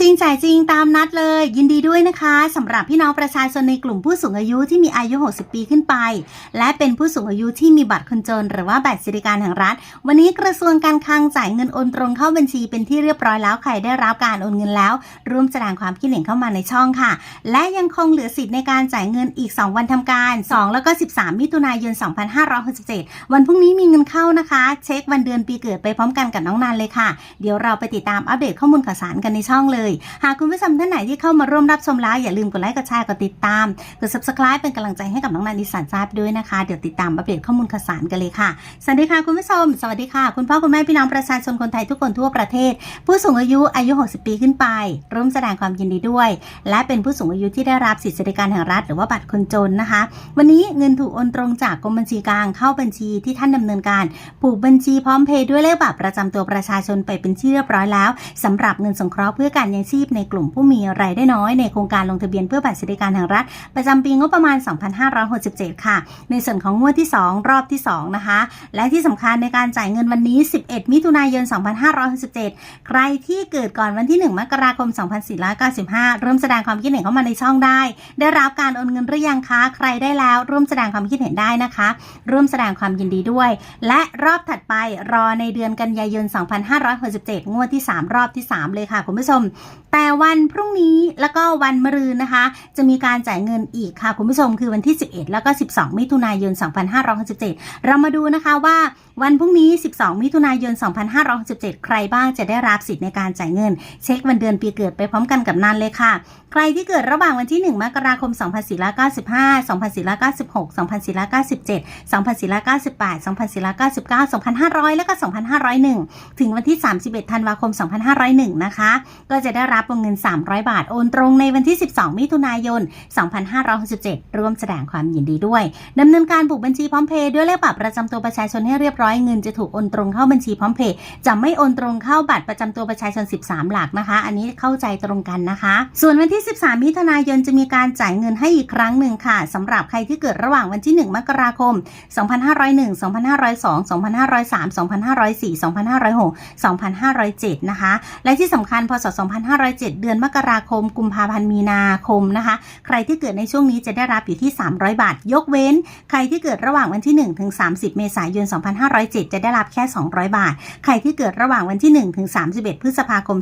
จริงจ่ายจริงตามนัดเลย ยินดีด้วยนะคะสำหรับพี่น้องประชาชนในกลุ่มผู้สูงอายุที่มีอายุ 60 ปีขึ้นไป และเป็นผู้สูงอายุที่มีบัตรคนจน หรือว่าบัตรสวัสดิการแห่งรัฐ วันนี้กระทรวงการคลังจ่ายเงินโอนตรงเข้าบัญชีเป็นที่เรียบร้อยแล้วใครได้รับการโอนเงินแล้ว ร่วมแสดงความคิดเห็นเข้ามาในช่องค่ะ และยังคงเหลือสิทธิ์ในการจ่ายเงินอีก 2 วันทำการ 2 แล้วก็ 13 มิถุนายน 2567 วันพรุ่งนี้มีเงินเข้านะคะ เช็ควันเดือนปีเกิดไปพร้อมกันกับน้องนันเลยค่ะ เดี๋ยวเราไปติดตามอัปเดตข้อมูลข่าวสารกันในช่องเลยหากคุณผู้ชมท่านไหนที่เข้ามาร่วมรับชมแล้วอย่าลืมกดไลค์กดแชร์กดติดตามกด subscribe เป็นกำลังใจให้กับน้องนันดิสันทราบด้วยนะคะ เดี๋ยวติดตามอัปเดตข้อมูลข่าวสารกันเลยค่ะ สวัสดีค่ะคุณผู้ชม สวัสดีค่ะ คุณพ่อคุณแม่พี่น้องประชาชนคนไทยทุกคนทั่วประเทศ ผู้สูงอายุอายุ 60 ปีขึ้นไป ร่วมแสดงความยินดีด้วย และเป็นผู้สูงอายุที่ได้รับสิทธิสวัสดิการแห่งรัฐหรือว่าบัตรคนจนนะคะ วันนี้เงินถูกโอนตรงจากกรมบัญชีกลางเข้าบัญชีที่ท่านดำเนินการผูกบัญชีพร้อมเพย์ด้วยเลขบัตรประจำตัวประชาชนไปเป็นที่เรียบร้อยแล้วสำหรับเงินสงเคราะห์เพื่อการยังชีพในกลุ่มผู้มีรายได้น้อยในโครงการลงทะเบียนเพื่อบัตรสวัสดิการแห่งรัฐ ประจำปีงบประมาณ 2567 ค่ะ ในส่วนของงวดที่ 2 รอบที่ 2 นะคะ และที่สำคัญในการจ่ายเงินวันนี้ 11 มิถุนายน 2567 ใครที่เกิดก่อนวันที่ 1 มกราคม 2495 เริ่มแสดงความคิดเห็นเข้ามาในช่องได้ ได้รับการโอนเงินหรือยังคะ ใครได้แล้วร่วมแสดงความคิดเห็นได้นะคะ ร่วมแสดงความยินดีด้วย และรอบถัดไปรอในเดือนกันยายน 2567 งวดที่ 3 รอบที่ 3 เลยค่ะคุณผู้ชมแต่วันพรุ่งนี้แล้วก็วันมะรืนนะคะ จะมีการจ่ายเงินอีกค่ะ คุณผู้ชมคือวันที่ 11 แล้วก็ 12 มิถุนายน 2567 เรามาดูนะคะว่าวันพรุ่งนี้ 12 มิถุนายน 2567 ใครบ้างจะได้รับสิทธิ์ในการจ่ายเงิน เช็ควันเดือนปีเกิดไปพร้อมกันกับนันเลยค่ะ ใครที่เกิดระหว่างวันที่ 1 มกราคม 2495 2496 2497 2498 2499 2500 และก็ 2501 ถึงวันที่ 31 ธันวาคม 2501 นะคะ ก็จะได้รับวงเงิน 300 บาทโอนตรงในวันที่ 12 มิถุนายน 2567 ร่วมแสดงความยินดีด้วยดำเนินการบุกบัญชีพร้อมเพย์ด้วยเลขบัตรประจำตัวประชาชนให้เรียบร้อยเงินจะถูกโอนตรงเข้าบัญชีพร้อมเพย์จะไม่โอนตรงเข้าบัตรประจำตัวประชาชน 13 หลักนะคะ อันนี้เข้าใจตรงกันนะคะ ส่วนวันที่ 13 มิถุนายนจะมีการจ่ายเงินให้อีกครั้งหนึ่งค่ะสำหรับใครที่เกิดระหว่างวันที่ 1 มกราคม 2501 2502 2503 2504 2506 2507 นะคะ และที่สำคัญพศ2507 เดือนมกราคม กุมภาพันธ์มีนาคมนะคะ ใครที่เกิดในช่วงนี้จะได้รับอยู่ที่ 300 บาท ยกเว้น ใครที่เกิดระหว่างวันที่1ถึง30 เมษายน 2507 จะได้รับแค่ 200 บาท ใครที่เกิดระหว่างวันที่1ถึง31 พฤษภาคม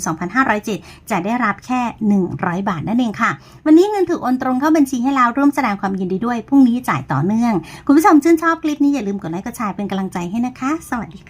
2507 จะได้รับแค่ 100 บาทนั่นเองค่ะ วันนี้เงินถูกโอนตรงเข้าบัญชีให้แล้วร่วมแสดงความยินดีด้วยพรุ่งนี้จ่ายต่อเนื่อง คุณผู้ชมชื่นชอบคลิปนี้อย่าลืมกดไลค์กดแชร์เป็นกำลังใจให้นะคะ สวัสดีค่ะ